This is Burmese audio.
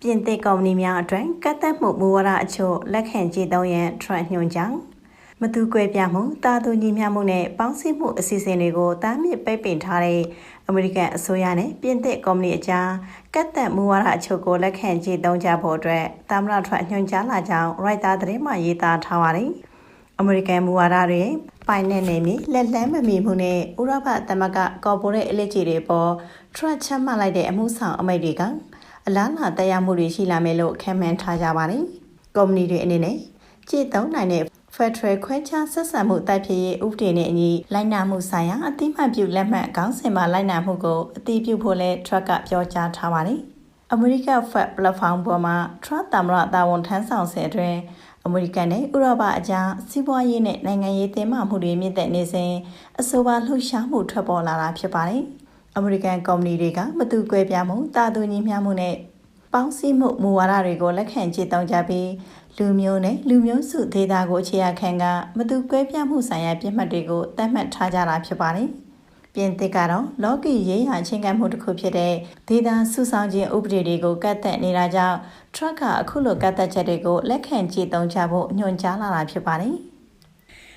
ပြင်သစ်ကုမ္ပဏီများအတွက်ကတ်သက်မှုမူဝါဒအချို့လက်ခံကြည့်သုံးရန်ထရန့်ညွှန်ကြောင်းမတူကွဲပြားမှုတာတူညီမျှမှုနဲ့ပေါင်းစည်းမှုအစီအစဉ်တွေကိုတားမြစ်ပိတ်ပင်ထားတဲ့အမေရိကန်အစိုးရနဲ့ပြင်သစ်ကုမ္ပဏီအကြားကတ်သက်မူဝါဒအချို့ကိုလက်ခံကြည့်သုံးကြဖို့အတွက်တာမရထရန့်ညွှန်ကြားလာကြောင်းရိုက်တာသတင်းမှရေးသားထားပါတယ်အမေရိကန်မူဝါဒတွေပိုင်နဲ့နေမီလက်လန်းမမီမှုနဲ့ဥရောပသမဂ္ဂကော်ပိုရေးအလက်ကြီးတွေပေါ်ထရန့်ချမှတ်လိုက်တဲ့အမှုဆောင်အမိန့်တွေက အလားလာတရားမှုတွေရှိလာမယ်လို့ခံမှန်းထားကြပါတယ်။ကုမ္ပဏီတွေအနေနဲ့ကြည်သုံးနိုင်တဲ့ Federal ခွဲခြားဆက်ဆံမှုတိုက်ဖြစ်ရေးဥပဒေနဲ့အညီလိုက်နာမှုဆိုင်ရာအတိမတ်ပြုလက်မှတ်ခေါင်းစဉ်မှာလိုက်နာမှုကိုအတိပြုဖို့လဲ Truck ကပြောကြားထားပါတယ်။ America Fed Platform ပေါ်မှာ Truck တမရတာဝန်ထမ်းဆောင်ဆဲအတွင်းအမေရိကန်နဲ့ဥရောပအကြားစီးပွားရေးနဲ့နိုင်ငံရေးတင်မာမှုတွေမြင့်တက်နေစဉ်အဆိုပါလှုပ်ရှားမှုထွက်ပေါ်လာတာဖြစ်ပါတယ်။ အမေရိကန်ကုမ္ပဏီတွေကမတူကွဲပြားမှုတာတူညီမျှမှုနဲ့ပေါင်းစည်းမှုမူဝါဒတွေကိုလက်ခံကျင့်သုံးကြပြီးလူမျိုးနဲ့လူမျိုးစုဒေသကိုအခြေခံကမတူကွဲပြားမှုဆိုင်ရာပြစ်မှတ်တွေကိုသတ်မှတ်ထားကြတာဖြစ်ပါတယ်။ပြင်သစ်ကတော့လောကီရေးရာချင်းကပ်မှုတစ်ခုဖြစ်တဲ့ဒေတာစုဆောင်ခြင်းဥပဒေတွေကိုကတ်သက်နေတာကြောင့် truck ကအခုလိုကတ်သက်ချက်တွေကိုလက်ခံကြည့်သုံးကြဖို့ညွှန်ကြားလာတာဖြစ်ပါတယ်။